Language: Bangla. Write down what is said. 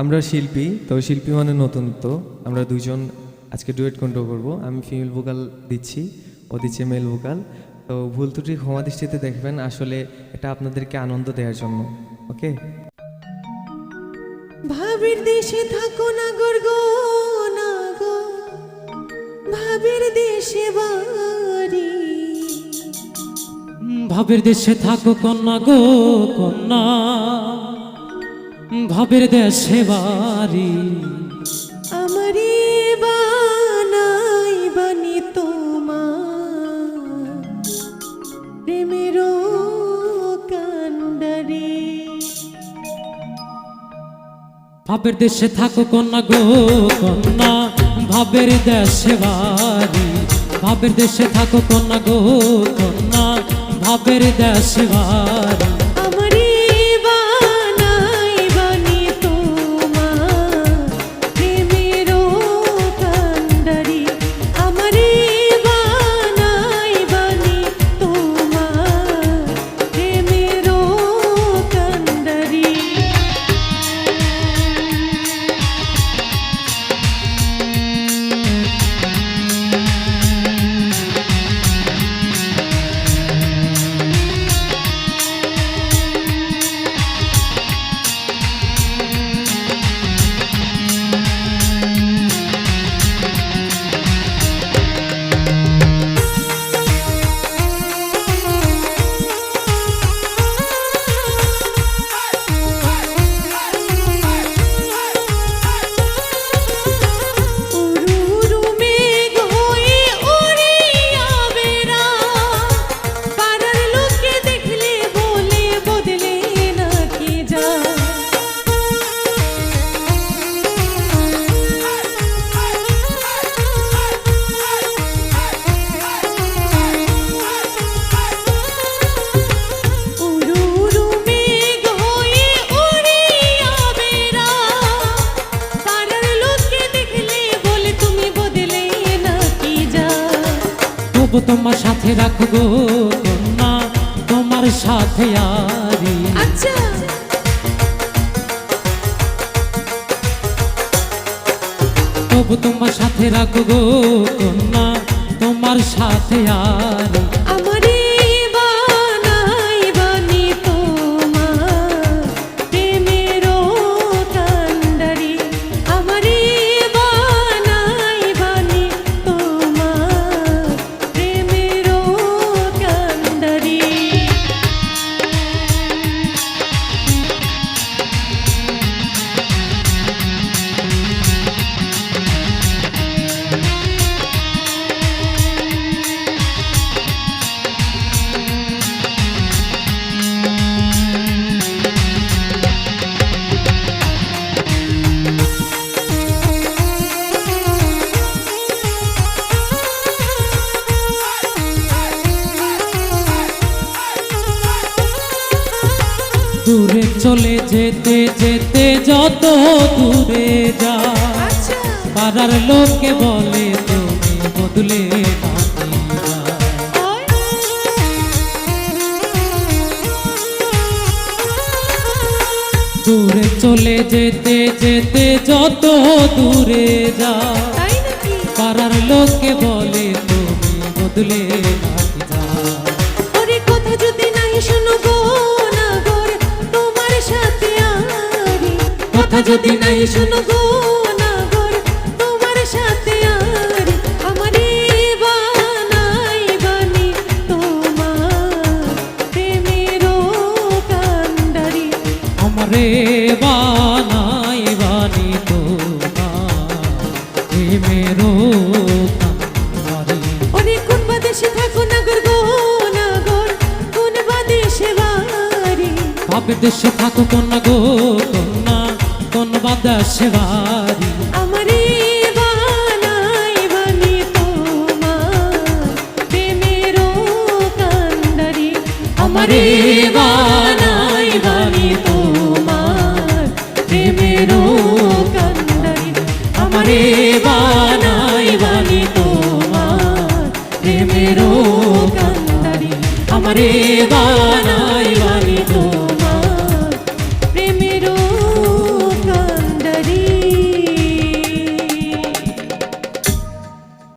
আমরা শিল্পী তো শিল্পী মানে নতুনত্ব। আমরা দুজন আজকে ডুয়েট কন্ট্রোল করব। আমি ফিমেল ভোকাল দিচ্ছি ও দিচ্ছে মেল ভোকাল তো ভুল ত্রুটি ক্ষমা দৃষ্টিতে দেখবেন আসলে এটা আপনাদেরকে আনন্দ দেওয়ার জন্য ওকে? ভাবির দেশে থাকো না গর গো না গো। ভাবির দেশে বাড়ি। ভাবের দেশে থাকো কন্যা গো কন্যা। ভাবের দেশে বাড়ি। আমারে বানাই বানি তোমার। কান্ডারে ভাবের দেশে থাকো কন্যা গো কন্যা। ভাবের দেশে বাড়ি। ভাবের দেশে থাকো কন্যা গো কন্যা। ভাবের দেশে বাড়ি। তবু তোমার সাথে রাখব না কন্যা তোমার সাথে আরি। আচ্ছা। তবু তোমার সাথে রাখব না কন্যা তোমার সাথে আরি। দূরে চলে যেতে যেতে যত দূরে যা। আচ্ছা। পাড়ার লোকে বলে তুমি বদলে দূরে চলে যেতে যেতে যত দূরে যা। পাড়ার লোকে বলে তুমি বদলে নাকি কথা যদি নাই শোনো গো না গোর তোমার সাথে আরি আমারে বানাই বানি তোমার প্রেমেরও কান্ডারি আমারে বানাই বানি তোমার প্রেমেরও কান্ডারি। ওরে কোন বাদেশে থাকো না গোর গো না গোর কোন বাদেশে বাড়ি ভাবে দেশে থাকো কন্যা গো কন্যা কোন বাদাসে বাড়ি আমারে বানাই বানি তোমার। প্রেমেরও কান্ডারি। আমারে বানাই বানি তোমার। প্রেমেরও কান্ডারি। আমারে বানাই বানি তোমার। প্রেমেরও কান্ডারি। আমারে বানাই বানি